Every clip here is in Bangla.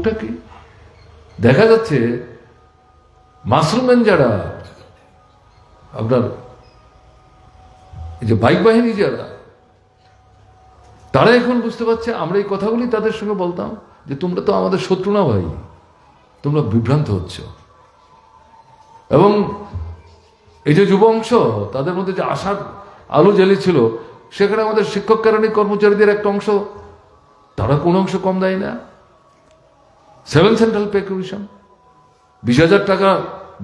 স্কোপটা কি? দেখা যাচ্ছে মাসলম্যান যারা, আপনার এই যে বাইক বাহিনী যারা, তারা এখন বুঝতে পারছে, আমরা এই কথাগুলি তাদের সঙ্গে বলতাম যে তোমরা তো আমাদের শত্রু না ভাই, তোমরা বিভ্রান্ত হচ্ছ। এবং এই যে যুব অংশ, তাদের মধ্যে যে আশার আলো জ্বেলেছিল সেখানে আমাদের শিক্ষক কারণী কর্মচারীদের একটা অংশ, তারা কোন অংশ কম দেয় না। সেভেন সেন্ট্রাল পে কমিশন বিশ হাজার টাকা,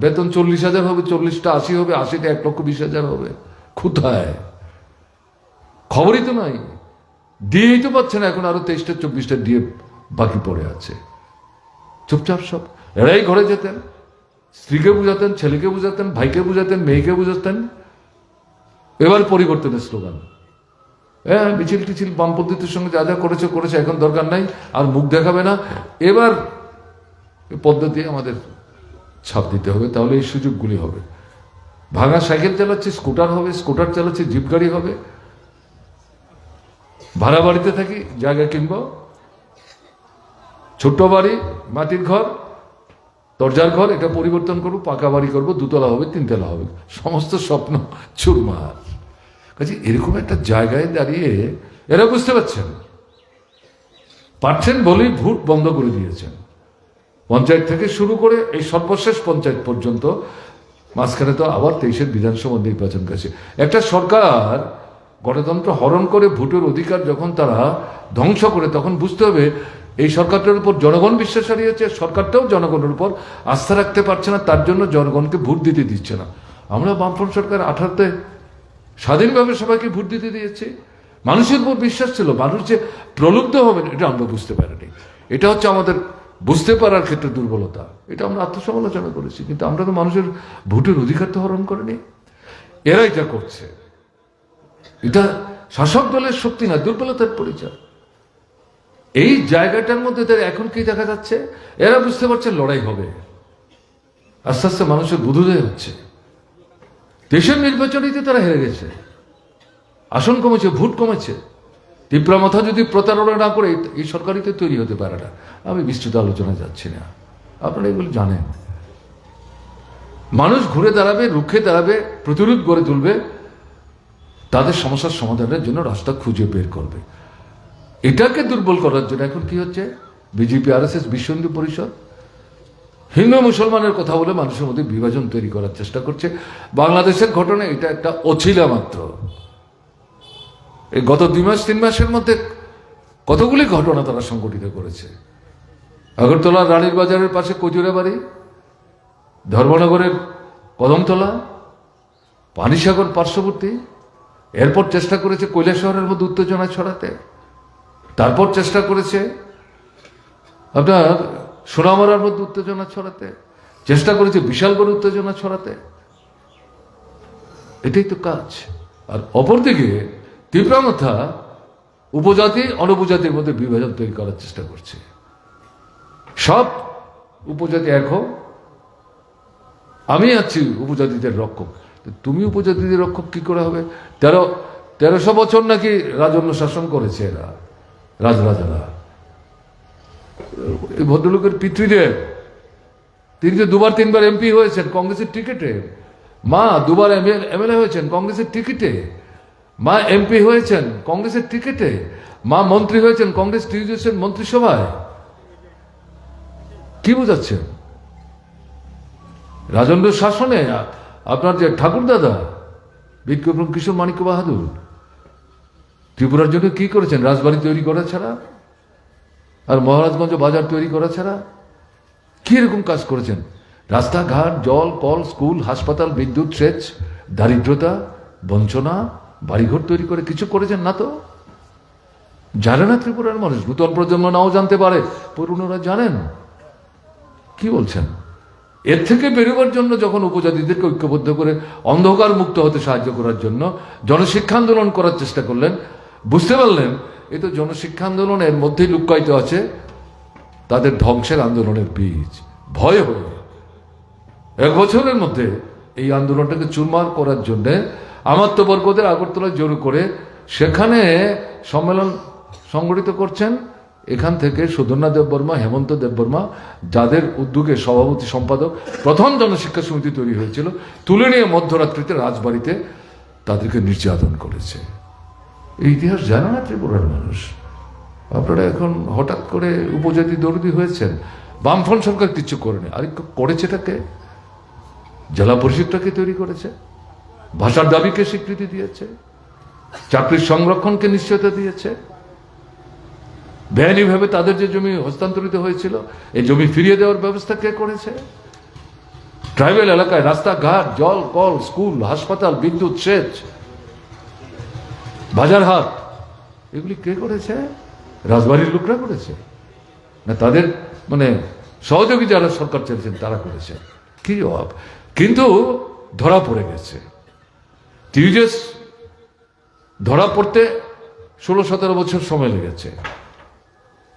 বেতন চল্লিশ হাজার হবে, চল্লিশটা আশি হবে আশিটা এক লক্ষ বিশ হাজার হবে। কোথায়? খবরই তো নাই। দিয়েই তো পাচ্ছে না, এখন আরও তেইশটা, চব্বিশটা দিয়ে বাকি পড়ে আছে। চুপচাপ সব। এরাই ঘরে যেতেন, স্ত্রীকে বুঝাতেন, ছেলেকে বুঝাতেন, ভাইকে বুঝাতেন, মেয়েকে বুঝাতেন। এবার পরিবর্তনের স্লোগান। হ্যাঁ মিছিল টিছিল বামপন্থীদের সঙ্গে যা যা করেছে করেছে, এখন দরকার নাই, আর মুখ দেখাবে না। এবার পদ্ধতি আমাদের ছাপ দিতে হবে, তাহলে এই সুযোগগুলি হবে। ভাঙা সাইকেল চালাচ্ছে, স্কুটার হবে, স্কুটার চালাচ্ছে জিপ গাড়ি হবে। ভাড়া বাড়িতে থাকি, জায়গা কিনবো। ছোট্ট বাড়ি, মাটির ঘর, দরজার ঘর, এটা পরিবর্তন করব, পাকা বাড়ি করব, দুতলা হবে, তিনতলা হবে। সমস্ত স্বপ্ন চুরমার। কাজে এরকম একটা জায়গায় দাঁড়িয়ে এরা বুঝতে পারছেন? পারছেন বলেই ভোট বন্ধ করে দিয়েছেন। পঞ্চায়েত থেকে শুরু করে এই সর্বশেষ পঞ্চায়েত পর্যন্ত মাঝখানে তো আবার তেইশের বিধানসভা নির্বাচন গেছে। একটা সরকার গণতন্ত্র হরণ করে ভোটের অধিকার যখন তারা ধ্বংস করে, তখন বুঝতে হবে এই সরকারটার উপর জনগণ বিশ্বাস হারিয়েছে, সরকারটাও জনগণের উপর আস্থা রাখতে পারছে না, তার জন্য জনগণকে ভোট দিতে দিচ্ছে না। আমরা বামফ্রন্ট সরকার আঠারোতে স্বাধীনভাবে সবাইকে ভোট দিতে দিয়েছি। মানুষের উপর বিশ্বাস ছিল, মানুষ যে প্রলুব্ধ হবে এটা আমরা বুঝতে পারিনি। এটা হচ্ছে আমাদের বুঝতে পারার ক্ষেত্রে দুর্বলতা। এটা আমরা আত্মসমালোচনা করেছি, কিন্তু আমরা তো মানুষের ভোটের অধিকার তো হরণ করিনি। এরা এটা করছে। এটা শাসক দলের শক্তি না, দুর্বলতার পরিচয়। এই জায়গাটার মধ্যে তার এখন কি দেখা যাচ্ছে? এরা বুঝতে পারছে লড়াই হবে। আস্তে আস্তে মানুষের বুধুদয় হচ্ছে। দেশের নির্বাচনীতে তারা হেরে গেছে। আসন কমেছে, ভোট কমেছে। তীব্রা মাথা যদি প্রতারণা না করে, এই- এই সরকারিতে তৈরি হতে পারে না। আমি বিস্তৃত আলোচনা যাচ্ছি না। আপনারা এগুলো জানেন। মানুষ ঘুরে দাঁড়াবে, রুখে দাঁড়াবে, প্রতিরোধ গড়ে তুলবে, তাদের সমস্যার সমাধানের জন্য রাস্তা খুঁজে বের করবে। এটাকে দুর্বল করার জন্য এখন কি হচ্ছে? বিজেপি আর এস এস বিশ্ব হিন্দু পরিষদ? হিন্দু মুসলমানের কথা বলে মানুষের মধ্যে বিভাজন তৈরি করার চেষ্টা করছে। বাংলাদেশের ঘটনা এটা একটা অছিলা মাত্র। এই গত দুই মাস, তিন মাসের মধ্যে কতগুলি ঘটনা তারা সংগঠিত করেছে? আগরতলা রানীর বাজারের পাশে কচুরে বাড়ি, ধর্মনগরের কদমতলা, পানিসাগর পার্শ্ববর্তী, এরপর চেষ্টা করেছে শহরের মধ্যে উত্তেজনা ছড়াতে। তারপর চেষ্টা করেছে আপনার সোনামারার মধ্যে উত্তেজনা ছড়াতে, চেষ্টা করেছে বিশালগড় উত্তেজনা ছড়াতে। এটাই তো কাজ। আর অপরদিকে তীব্রামথা উপজাতি, অনুপজাতির মধ্যে বিভাজন তৈরি করার চেষ্টা করছে। সব উপজাতি এক হোক, আমি আছি উপজাতিদের রক্ষক। তুমি উপজাতিদের রক্ষক কি করে হবে? তেরো, তেরোশো বছর নাকি রাজন্য শাসন করেছে এরা, রাজরাজারা। এই ভদ্রলোকের পিতৃদেব, তিনি যে দুবার, তিনবার এমপি হয়েছেন, কংগ্রেসের টিকিটে। মা দুবার এমএলএ হয়েছেন, কংগ্রেসের টিকিটে। মা এমপি হয়েছেন কংগ্রেসের টিকিটে মা মন্ত্রী হয়েছেন কংগ্রেস টিউজেশন মন্ত্রিসভায়। কি বোঝাচ্ছেন? রাজেন্দ্র শাসনে আপনার যে ঠাকুর দাদা, বিক্রম কিশোর মানিক্য বাহাদুর, ত্রিপুরার জন্য কি করেছেন? রাজবাড়ি তৈরি করা ছাড়া? আর মহারাজগঞ্জ বাজার তৈরি করা ছাড়া? কি এরকম কাজ করেছেন? রাস্তাঘাট, জল, কল, স্কুল, হাসপাতাল, বিদ্যুৎ, সেচ, দারিদ্রতা, বঞ্চনা বাড়িঘর তৈরি করে কিছু করেছেন না তো? জানে না ত্রিপুরার মানুষ, নূতন প্রজন্ম নাও জানতে পারে, পুরনোরা জানেন। কি বলছেন? এর থেকে বেরোবার জন্য যখন উপজাতিদেরকে ঐক্যবদ্ধ করে অন্ধকার মুক্ত হতে সাহায্য করার জন্য জনশিক্ষা আন্দোলন করার চেষ্টা করলেন, বুঝতে পারলেন, এ তো জনশিক্ষা আন্দোলনের মধ্যেই লুক্কায়িত আছে, তাদের ধ্বংসের আন্দোলনের বীজ। ভয় হয়ে, এক বছরের মধ্যে এই আন্দোলনটাকে চুরমার করার জন্য আমাত্মবর্গদের আগরতলায় জোর করে সেখানে সম্মেলন সংগঠিত করছেন। এখান থেকে সুধন্যা দেববর্মা, হেমন্ত দেববর্মা, যাদের উদ্যোগে সভাপতি সম্পাদক, প্রথম জনশিক্ষা সমিতি তৈরি হয়েছিল। তুলে নিয়ে মধ্যরাত্রিতে রাজবাড়িতে তাদেরকে নির্যাতন করেছে। এই ইতিহাস জানে না ত্রিপুরার মানুষ। আপনারা এখন হঠাৎ করে উপজাতি দরদি হয়েছেন। বামফ্রন্ট সরকার কিছু করেনি। আর করেছেটাকে জেলা পরিষদটাকে তৈরি করেছে? ভাষার দাবিকে স্বীকৃতি দিয়েছে, চাকরির সংরক্ষণকে নিশ্চয়তা দিয়েছে। বেআইনিভাবে তাদের যে জমি হস্তান্তরিত হয়েছিল, এই জমি ফিরিয়ে দেওয়ার ব্যবস্থা কে করেছে? ট্রাইবেল এলাকায় রাস্তাঘাট, জল, কল, স্কুল, হাসপাতাল, বিদ্যুৎ, সেচ, বাজারহাট, এগুলি কে করেছে? রাজবাড়ির লোকরা করেছে? না তাদের মানে সহযোগী যারা সরকার চাইছেন তারা করেছে? কি জবাব কিন্তু ধরা পড়ে গেছে। টিউজেস ধরা পড়তে ষোলো সতেরো বছর সময় লেগেছে।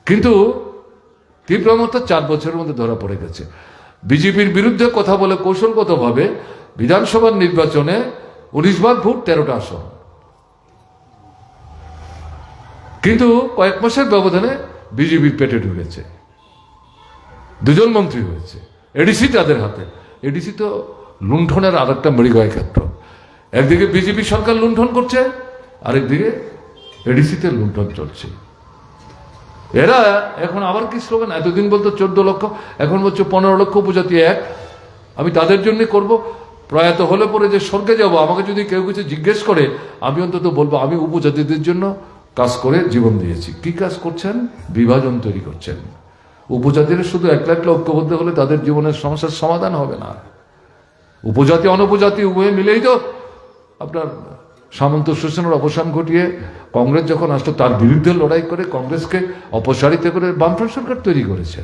কিন্তু তীব্রমতা চার বছরের মধ্যে ধরা পড়ে গেছে। বিজেপির বিরুদ্ধে কথা বলে কৌশলগতভাবে বিধানসভার নির্বাচনে উনিশ বার ভোট, তেরোটা আসন। কিন্তু কয়েক মাসের ব্যবধানে বিজেপির পেটে ঢুকেছে। দুজন মন্ত্রী হয়েছে। এডিসি তাদের হাতে। এডিসি তো লুণ্ঠনের আর একটা মৃগয় ক্ষেত্র একদিকে বিজেপি সরকার লুণ্ঠন করছে, আরেকদিকে এডিসিতে লুণ্ঠন চলছে। এরা এখন আবার কি স্লোগান? এতদিন বলতো চোদ্দ লক্ষ, এখন বলছে পনেরো লক্ষ উপজাতি এক। আমি তাদের জন্য করব। প্রয়াত হলে পরে যে স্বর্গে যাব, আমাকে যদি কেউ কিছু জিজ্ঞেস করে, আমি অন্তত বলব, আমি উপজাতিদের জন্য কাজ করে জীবন দিয়েছি। কি কাজ করছেন? বিভাজন তৈরি করছেন। উপজাতিরা শুধু একলা একলা ঐক্যবদ্ধ হলে তাদের জীবনের সমস্যার সমাধান হবে না। উপজাতি, অনুপজাতি, উভয়ে মিলেই তো আপনার সামন্ত শোষণের অবসান ঘটিয়ে কংগ্রেস যখন আসলো তার বিরুদ্ধে লড়াই করে কংগ্রেসকে অপসারিত করে বামফ্রন্ট সরকার তৈরি করেছে।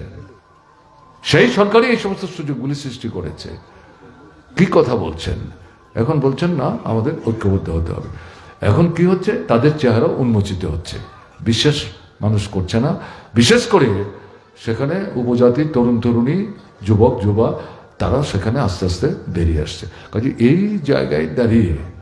সেই সরকারই এই সমস্ত সুযোগগুলি সৃষ্টি করেছে। কি কথা বলছেন? এখন বলছেন, না, আমাদের ঐক্যবদ্ধ হতে হবে। এখন কি হচ্ছে? তাদের চেহারা উন্মোচিত হচ্ছে। বিশ্বাস মানুষ করছে না। বিশেষ করে সেখানে উপজাতির তরুণ তরুণী, যুবক, যুবা তারা সেখানে আস্তে আস্তে বেরিয়ে আসছে। কাজে এই জায়গায় দাঁড়িয়ে